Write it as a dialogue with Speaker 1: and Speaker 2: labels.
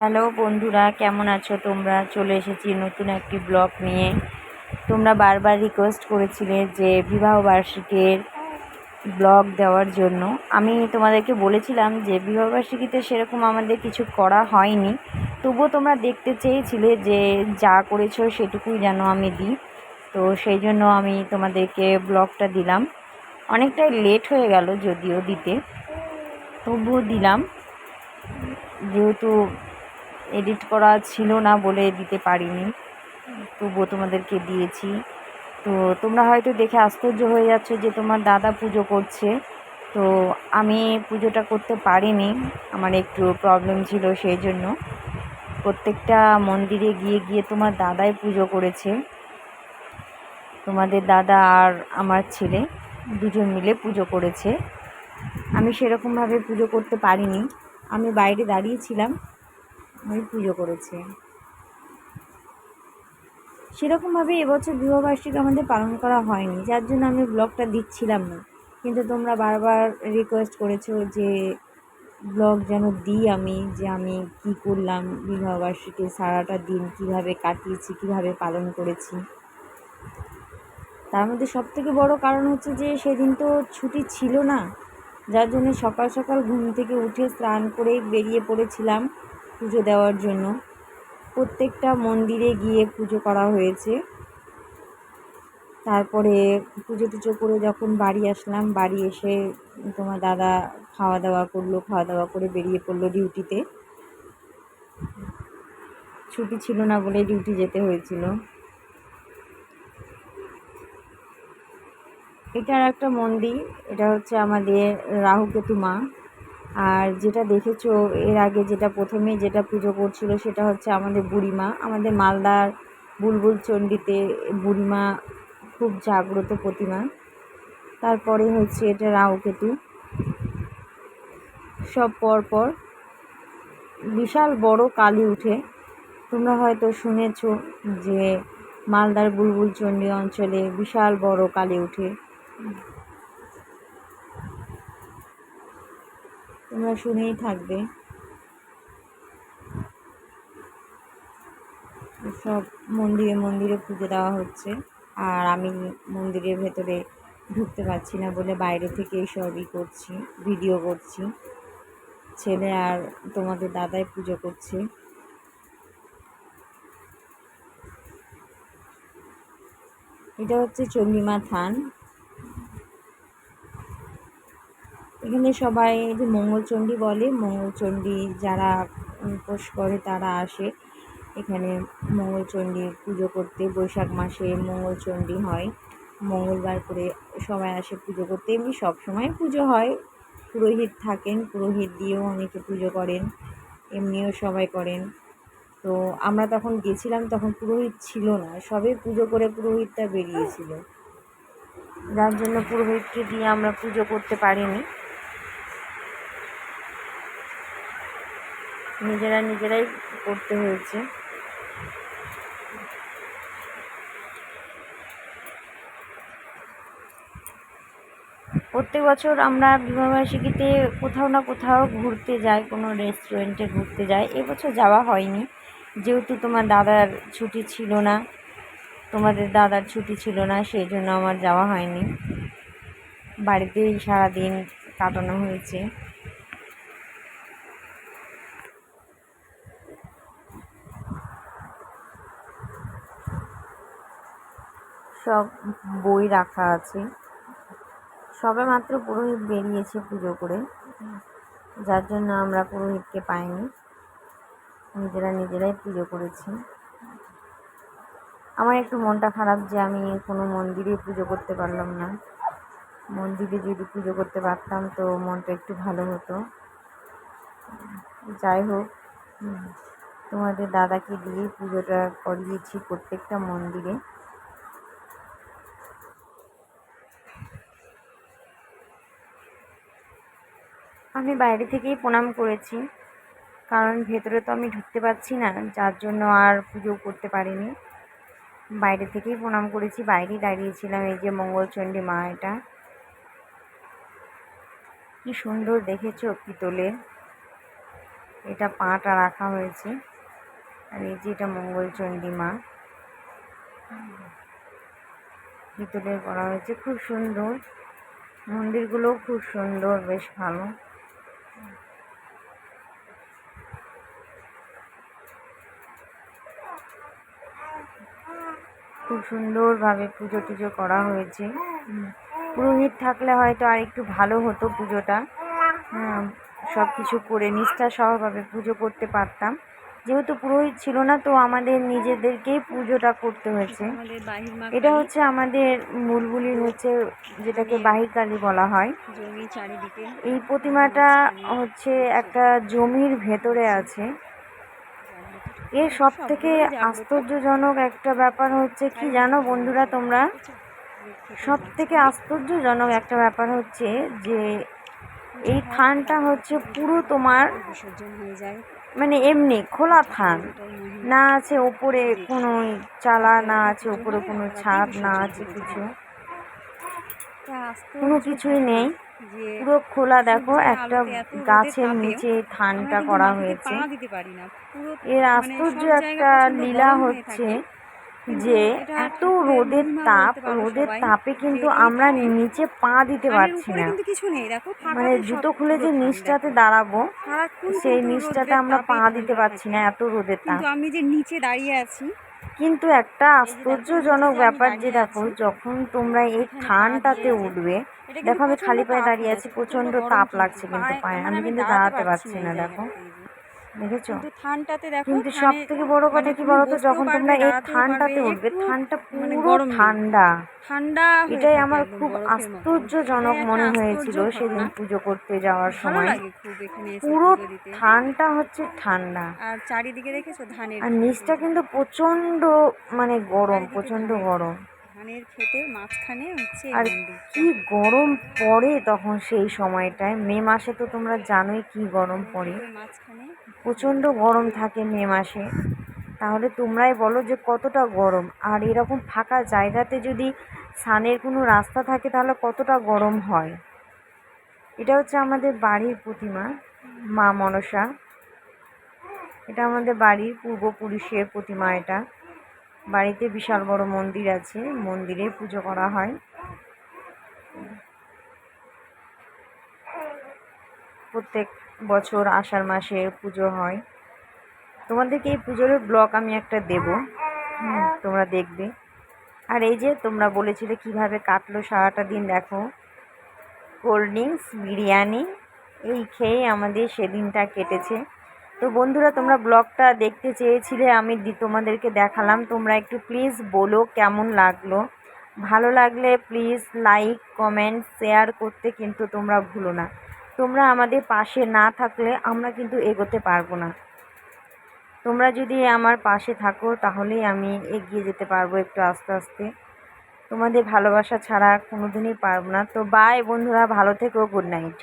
Speaker 1: Hello বন্ধুরা, কেমন আছো? তোমরা চলে এসেছি নতুন একটি ব্লগ নিয়ে। তোমরা বারবার রিকোয়েস্ট করেছিলে যে বিবাহবার্ষিকীর ব্লগ দেওয়ার জন্য। আমি তোমাদেরকে বলেছিলাম যে বিবাহবার্ষিকীতে সেরকম আমাদের কিছু করা হয়নি। তবুও তোমরা দেখতে চেয়েছিলে যে যা করেছ সেটুকুই যেন আমি দিই। তো সেই জন্য আমি তোমাদেরকে ব্লগটা দিলাম। অনেকটাই লেট হয়ে গেল যদিও দিতে। তবুও দিলাম। যেহেতু এডিট করা ছিল না বলে দিতে পারিনি। তবুও তোমাদেরকে দিয়েছি। তো তোমরা হয়তো দেখে আশ্চর্য হয়ে যাচ্ছ যে তোমার দাদা পুজো করছে। তো আমি পুজোটা করতে পারিনি। আমার একটু প্রবলেম ছিল সেই জন্য। প্রত্যেকটা মন্দিরে গিয়ে গিয়ে তোমার দাদাই পুজো করেছে। তোমাদের দাদা আর আমার ছেলে দুজন মিলে পুজো করেছে। আমি সেরকমভাবে পুজো করতে পারিনি। আমি বাইরে দাঁড়িয়েছিলাম ওই পুজো করেছে। সেরকমভাবে এবছর বিবাহবার্ষিকী আমাদের পালন করা হয়নি, যার জন্য আমি ব্লগটা দিচ্ছিলাম না। কিন্তু তোমরা বারবার রিকোয়েস্ট করেছ যে ব্লগ যেন দিই আমি, যে আমি কি করলাম বিবাহবার্ষিকী সারাটা দিন, কীভাবে কাটিয়েছি, কীভাবে পালন করেছি। তার মধ্যে সবথেকে বড় কারণ হচ্ছে যে সেদিন তো ছুটি ছিল না, যার জন্য সকাল সকাল ঘুম থেকে উঠে স্নান করে বেরিয়ে পড়েছিলাম। পুজো দেওয়ার জন্য। প্রত্যেকটা মন্দিরে গিয়ে পুজো করা হয়েছে। তারপরে পুজো টুজো করে যখন বাড়ি আসলাম, বাড়ি এসে তোমার দাদা খাওয়া দাওয়া করল, খাওয়া দাওয়া করে বেরিয়ে পড়ল ডিউটিতে। ছুটি ছিল না বলে ডিউটি যেতে হয়েছিল। এটা একটা মন্দির, এটা হচ্ছে আমাদের রাহুকেতু মা। আর যেটা দেখেছ, এর আগে যেটা প্রথমে যেটা পুজো করছিল সেটা হচ্ছে আমাদের বুড়িমা। আমাদের মালদার বুলবুল চণ্ডীতে বুড়িমা খুব জাগ্রত প্রতিমা। তারপরে হচ্ছে এটা রাহুকেতু। সব পর পর বিশাল বড় কালী উঠে। তোমরা হয়তো শুনেছ যে মালদার বুলবুল চণ্ডী অঞ্চলে বিশাল বড় কালী উঠে। তোমরা শুনেই থাকবে। সব মন্দিরে মন্দিরে পুজো দেওয়া হচ্ছে। আর আমি মন্দিরের ভেতরে ঢুকতে পারছি না বলে বাইরে থেকে সবই করছি, ভিডিও করছি। ছেলে আর তোমাদের দাদাই পুজো করছে। এটা হচ্ছে চন্ডিমা থান। এখানে সবাই যে মঙ্গলচণ্ডী বলে, মঙ্গলচণ্ডী যারা উপোস করে তারা আসে। এখানে মঙ্গলচণ্ডী পুজো করতে, বৈশাখ মাসে মঙ্গলচণ্ডী হয়। মঙ্গলবার করে সবাই আসে পুজো করতে। এমনি সব সময় পুজো হয়। পুরোহিত থাকেন, পুরোহিত দিয়েও অনেকে পুজো করেন, এমনিও সবাই করেন। তো আমরা তখন গেছিলাম, তখন পুরোহিত ছিল না। সবে পুজো করে পুরোহিতটা বেরিয়েছিল। যার জন্য পুরোহিতকে দিয়ে আমরা পুজো করতে পারিনি। নিজেরা নিজেরাই করতে হয়েছে। প্রত্যেক বছর আমরা বিবাহবার্ষিকীতে কোথাও না কোথাও ঘুরতে যাই, কোনো রেস্টুরেন্টে ঘুরতে যাই। এবছর যাওয়া হয়নি। যেহেতু তোমার দাদার ছুটি ছিল না, তোমাদের দাদার ছুটি ছিল না, সেই জন্য আমার যাওয়া হয়নি। বাড়িতেই সারাদিন কাটানো হয়েছে। সব বই রাখা আছে। সবে মাত্র পুরোহিত বেরিয়েছে পুজো করে। যার জন্য আমরা পুরোহিতকে পাইনি। নিজেরা নিজেরাই পুজো করেছি। আমার একটু মনটা খারাপ যে আমি কোনো মন্দিরে পুজো করতে পারলাম না। মন্দিরে যদি পুজো করতে পারতাম তো মনটা একটু ভালো হতো। যাই হোক, তোমাদের দাদাকে দিয়ে পুজোটা করিয়েছি প্রত্যেকটা মন্দিরে। আমি বাইরে থেকেই প্রণাম করেছি। কারণ ভেতরে তো আমি ঢুকতে পারছি না, যার জন্য আর পুজো করতে পারিনি। বাইরে থেকেই প্রণাম করেছি, বাইরেই দাঁড়িয়েছিলাম, এই যে মঙ্গলচণ্ডী মা এটা। কি সুন্দর দেখেছ পিতলের এটা পাটা রাখা হয়েছে, আর এই যে এটা মঙ্গলচণ্ডী মা। ভিতরে করা হয়েছে, খুব সুন্দর। মন্দিরগুলোও খুব সুন্দর, বেশ ভালো। খুব সুন্দরভাবে পুজো টুজো করা হয়েছে। পুরোহিত থাকলে হয়তো আর একটু ভালো হতো পুজোটা। হ্যাঁ, সব কিছু করে নিষ্ঠা সহভাবে পুজো করতে পারতাম। যেহেতু পুরোহিত ছিল না তো আমাদের নিজেদেরকেই পুজোটা করতে হয়েছে। এটা হচ্ছে আমাদের বুলবুলি হচ্ছে যেটাকে বাহিকালি বলা হয়।
Speaker 2: জমি চারিদিকে।
Speaker 1: এই প্রতিমাটা হচ্ছে একটা জমির ভেতরে আছে। এর সব থেকে আশ্চর্যজনক একটা ব্যাপার হচ্ছে কি জানো বন্ধুরা তোমরা? সব থেকে আশ্চর্যজনক একটা ব্যাপার হচ্ছে যে এই থানটা হচ্ছে পুরো তোমার মানে এমনি খোলা থান। না আছে ওপরে কোনো চালা, না আছে ওপরে কোনো ছাদ, না আছে কিছু। কোনো কিছুই নেই। পুরো খোলা দেখো, একটা গাছের নিচে
Speaker 2: কিন্তু
Speaker 1: করা হয়েছে। এর আশ্চর্য একটা লীলা হচ্ছে যে এত রোদের তাপ, রোদের তাপে কিন্তু আমরা নিচে পা দিতে পারছি না। মানে জুতো খুলে যে নিচটাতে দাঁড়াবো, সেই নিচটাতে আমরা পা দিতে পারছি না এত রোদের তাপ।
Speaker 2: আমি যে নিচে দাঁড়িয়ে আছি
Speaker 1: কিন্তু একটা আশ্চর্যজনক ব্যাপার যে দেখো, যখন তোমরা এই ঠানটাতে উঠবে, দেখো আমি খালি পায়ে দাঁড়িয়ে আছি প্রচণ্ড তাপ লাগছে কিন্তু
Speaker 2: পায়ে-
Speaker 1: আমি কিন্তু
Speaker 2: দাঁড়াতে পারছি না,
Speaker 1: দেখো। দেখেছ?
Speaker 2: কিন্তু থানটাতে দেখো
Speaker 1: কিন্তু সব থেকে বড় কথা
Speaker 2: মানে
Speaker 1: কি যখন তোমরা এই
Speaker 2: পারবে,
Speaker 1: উঠবে ঠানটা
Speaker 2: মানে
Speaker 1: পুরো ঠান্ডা।
Speaker 2: ঠান্ডা
Speaker 1: এটাই আমার খুব আশ্চর্যজনক মনে হয়েছিল সেদিন পুজো করতে যাওয়ার সময়। পুরো হচ্ছে ঠান্ডা।
Speaker 2: আর চারিদিকে দেখেছ? ধানের
Speaker 1: আর নিচটা কিন্তু প্রচণ্ড মানে গরম
Speaker 2: প্রচণ্ড
Speaker 1: গরম।
Speaker 2: ধানের ক্ষেতের মাঝখানে হচ্ছে
Speaker 1: আর কি গরম পড়ে তখন সেই সময়টায়। মে মাসে তো তোমরা জানোই কি গরম পড়ে। প্রচণ্ড গরম থাকে মে মাসে। তাহলে তোমরাই বলো যে কতটা গরম। আর এরকম ফাঁকা জায়গাতে যদি সানের কোনো রাস্তা থাকে, তাহলে কতটা গরম হয়? এটা হচ্ছে আমাদের বাড়ির প্রতিমা, মা মনসা। এটা আমাদের বাড়ির পূর্বপুরুষের প্রতিমা এটা। বাড়িতে বিশাল বড় মন্দির আছে, মন্দিরে পুজো করা হয়। প্রত্যেক বছর আষাঢ় মাসে পুজো হয়। তোমাদেরকে এই পুজোর ব্লগ আমি একটা দেব। তোমরা দেখবে। আর এই যে তোমরা বলেছিলে কীভাবে কাটলো সারাটা দিন, দেখো। কোল্ড ড্রিঙ্কস, বিরিয়ানি, এই খেয়ে আমাদের সেদিনটা কেটেছে। তো বন্ধুরা, তোমরা ব্লগটা দেখতে চেয়েছিলে, আমি তোমাদেরকে দেখালাম। তোমরা একটু প্লিজ বলো কেমন লাগল। ভালো লাগলে প্লিজ লাইক, কমেন্ট, শেয়ার করতে কিন্তু তোমরা ভুলো না। তোমরা আমাদের পাশে না থাকলে আমরা কিন্তু এগোতে পারব না। তোমরা যদি আমার পাশে থাকো, তাহলেই আমি এগিয়ে যেতে পারব একটু আস্তে আস্তে। তোমাদের ভালোবাসা ছাড়া কোনো দিনই পারব না। তো বাই বন্ধুরা, ভালো থেকো গুড নাইট